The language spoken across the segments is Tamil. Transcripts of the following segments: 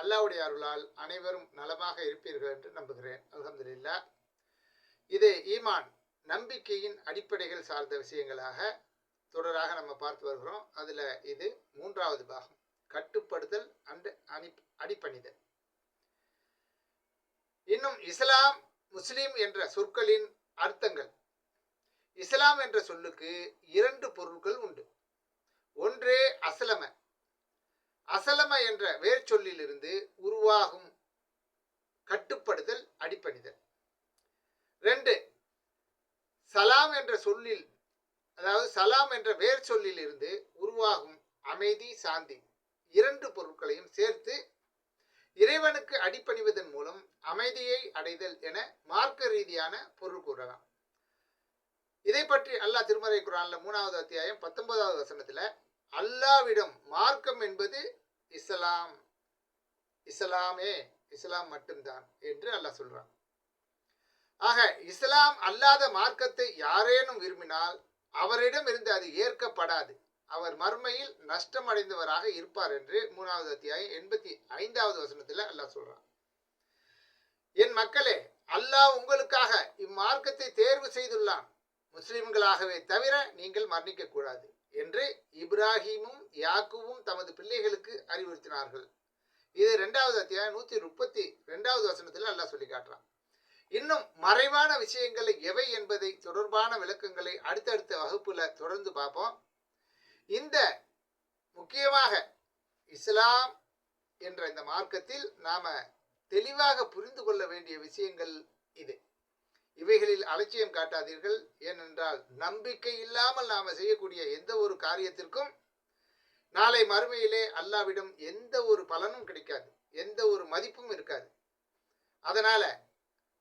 அல்லாவுடைய அருளால் அனைவரும் நலமாக இருப்பீர்கள் என்று நம்புகிறேன். அல்ஹம்துலில்லா. இது ஈமான் நம்பிக்கையின் அடிப்படைகள் சார்ந்த விஷயங்களாக தொடராக நம்ம பார்த்து வருகிறோம். அதில் இது மூன்றாவது பாகம். கட்டுப்படுதல் அண்டு அணி அடிப்பணிதல். இன்னும் இஸ்லாம் முஸ்லீம் என்ற சொற்களின் அர்த்தங்கள். இஸ்லாம் என்ற சொல்லுக்கு இரண்டு பொருட்கள் என்ற வேர் சொல்லிலிருந்து உருவாகும் கட்டுப்படுதல் அடிப்பணிதல். ரெண்டு சலாம் என்ற சொல்லில் அதாவது சலாம் என்ற வேர் சொல்லிலிருந்து உருவாகும் அமைதி சாந்தி இரண்டு பொருட்களையும் சேர்த்து இறைவனுக்கு அடிப்பணிவதன் மூலம் அமைதியை அடைதல் என மார்க்க ரீதியான பொருள் கூறலாம். இதை பற்றி அல்லாஹ் திருமறை குரான்ல மூணாவது அத்தியாயம் பத்தொன்பதாவது வசனத்துல அல்லாவிடம் மார்க்கம் என்பது இஸ்லாம் இஸ்லாமே இஸ்லாம் மட்டும்தான் என்று அல்லாஹ் சொல்றான். ஆக இஸ்லாம் அல்லாத மார்க்கத்தை யாரேனும் விரும்பினால் அவரிடம் இருந்து அது ஏற்கப்படாது. அவர் மர்மையில் நஷ்டம் அடைந்தவராக இருப்பார் என்று மூணாவது அத்தியாயம் எண்பத்தி ஐந்தாவது வசனத்தில் அல்லாஹ் சொல்றான். என் மக்களே அல்லாஹ் உங்களுக்காக இம்மார்க்கத்தை தேர்வு செய்துள்ளான். முஸ்லிம்களாகவே தவிர நீங்கள் மரணிக்க கூடாது. என்று இப்ராஹிமும் யாக்குவும் தமது பிள்ளைகளுக்கு அறிவுறுத்தினார்கள். இது ரெண்டாவது அத்தியாயம் நூத்தி முப்பத்தி ரெண்டாவது வசனத்தில் அல்லாஹ் சொல்லி காட்டுறான். இன்னும் மறைவான விஷயங்கள் எவை என்பதை தொடர்பான விளக்கங்களை அடுத்தடுத்த வகுப்புல தொடர்ந்து பார்ப்போம். இந்த முக்கியமாக இஸ்லாம் என்ற இந்த மார்க்கத்தில் நாம தெளிவாக புரிந்து கொள்ள வேண்டிய விஷயங்கள் இது. இவைகளில் அலட்சியம் காட்டாதீர்கள். ஏனென்றால் நம்பிக்கை இல்லாமல் நாம் செய்யக்கூடிய எந்த ஒரு காரியத்திற்கும் நாளை மறுமையிலே அல்லாவிடம் எந்த ஒரு பலனும் கிடைக்காது. எந்த ஒரு மதிப்பும் இருக்காது. அதனால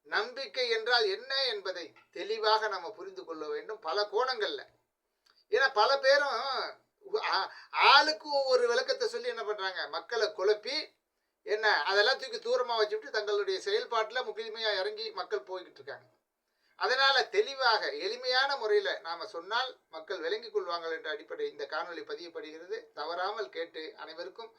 நம்பிக்கை என்றால் என்ன என்பதை தெளிவாக நம்ம புரிந்து கொள்ள வேண்டும். பல கோணங்கள்ல. ஏன்னா பல பேரும் ஆளுக்கு ஒவ்வொரு விளக்கத்தை சொல்லி என்ன பண்றாங்க? மக்களை குழப்பி என்ன அதெல்லாம் தூக்கி தூரமாக வச்சுட்டு தங்களுடைய செயல்பாட்டில் முக்கியமையாக இறங்கி மக்கள் போய்கிட்டு இருக்காங்க. அதனால தெளிவாக எளிமையான முறையில் நாம சொன்னால் மக்கள் விளங்கிக் கொள்வாங்கள் என்ற அடிப்படை இந்த காணொலி பதியப்படுகிறது தவறாமல் கேட்டு அனைவருக்கும்